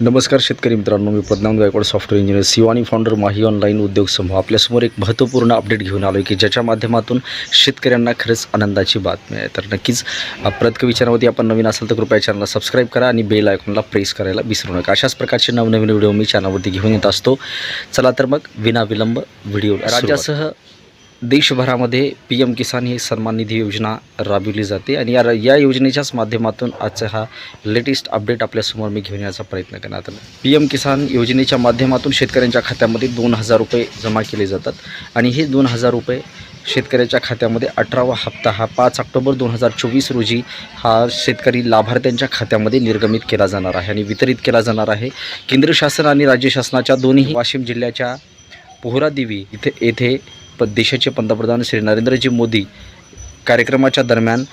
नमस्कार शेतकरी मित्रांनो मी पद्मनाभ गायकवाड सॉफ्टवेअर इंजिनियर आणि फाउंडर माही ऑनलाईन उद्योग समूह. आपल्यासमोर एक महत्त्वपूर्ण अपडेट घेऊन आलो की ज्याच्या माध्यमातून शेतकऱ्यांना खरंच आनंदाची बातमी आहे. तर नक्कीच प्रतक विचारावरती आपण नवीन असाल तर कृपया चॅनलला सबस्क्राईब करा आणि बेल आयकॉनला प्रेस करायला विसरू नका. अशाच प्रकारचे नवनवीन व्हिडिओ मी चॅनलवरती घेऊन येत असतो. चला तर मग विनाविलंब व्हिडिओ राज्यासह देशभरामध्ये पी एम किसान ही सन्मान निधी योजना राबविली जाते आणि या या योजनेच्याच माध्यमातून आजचा हा लेटेस्ट अपडेट आपल्यासमोर मी घेऊन याचा प्रयत्न करण्यात आला पी एम किसान योजनेच्या माध्यमातून शेतकऱ्यांच्या खात्यामध्ये दोन हजार रुपये जमा केले जातात आणि हे दोन हजार रुपये शेतकऱ्याच्या खात्यामध्ये अठरावा हप्ता हा पाच ऑक्टोबर दोन हजार चोवीस रोजी हा शेतकरी लाभार्थ्यांच्या खात्यामध्ये निर्गमित केला जाणार आहे आणि वितरित केला जाणार आहे. केंद्र शासन आणि राज्य शासनाच्या दोन्ही वाशिम जिल्ह्याच्या पोहरादेवी इथे येथे प देशाचे पंतप्रधान श्री नरेंद्रजी मोदी कार्यक्रमाच्या दरम्यान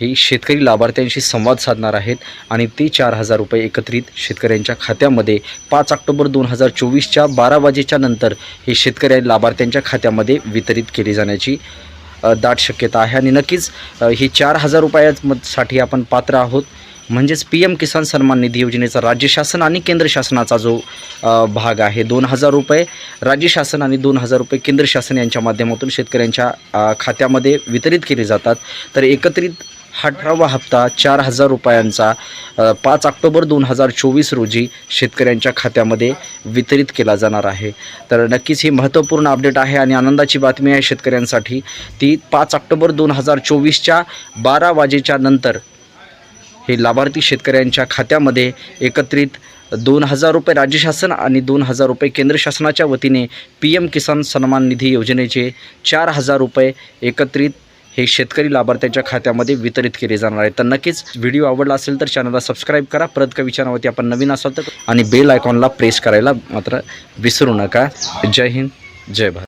हे शेतकरी लाभार्थ्यांशी संवाद साधणार आहेत आणि ते चार हजार रुपये एकत्रित शेतकऱ्यांच्या खात्यामध्ये पाच ऑक्टोबर दोन हजार चोवीसच्या बारा वाजेच्या नंतर हे शेतकरी लाभार्थ्यांच्या खात्यामध्ये वितरित केले जाण्याची दाट शक्यता आहे. आणि नक्कीच हे चार हजार रुपयासाठी आपण पात्र आहोत. म्हणजेच पी एम किसान सन्मान निधी योजनेचा राज्य शासन आणि केंद्र शासनाचा जो भाग आहे दोन हजार रुपये राज्य शासन आणि दोन हजार रुपये केंद्र शासन यांच्या माध्यमातून शेतकऱ्यांच्या खात्यामध्ये वितरित केले जातात. तर एकत्रित अठरावा हप्ता चार हजार रुपयांचा पाच ऑक्टोबर दोन हजार चोवीस रोजी शेतकऱ्यांच्या खात्यामध्ये वितरित केला जाणार आहे. तर नक्कीच ही महत्त्वपूर्ण अपडेट आहे आणि आनंदाची बातमी आहे शेतकऱ्यांसाठी. ती पाच ऑक्टोबर दोन हजार चोवीसच्या बारा वाजेच्या नंतर हे लाभार्थी शेतकऱ्यांच्या खात्यामध्ये एकत्रित दोन हजार रुपये राज्य शासन आणि दोन हजार रुपये केंद्र शासनाच्या वतीने पी एम किसान सन्मान निधी योजनेचे चार हजार रुपये एकत्रित हे शेतकरी लाभार्थ्यांच्या खात्यामध्ये वितरित केले जाणार आहे तर नक्कीच व्हिडिओ आवडला असेल तर चॅनलला सबस्क्राईब करा. परत का विचारावरती आपण नवीन असाल तर आणि बेल आयकॉनला प्रेस करायला मात्र विसरू नका. जय हिंद जय भारत.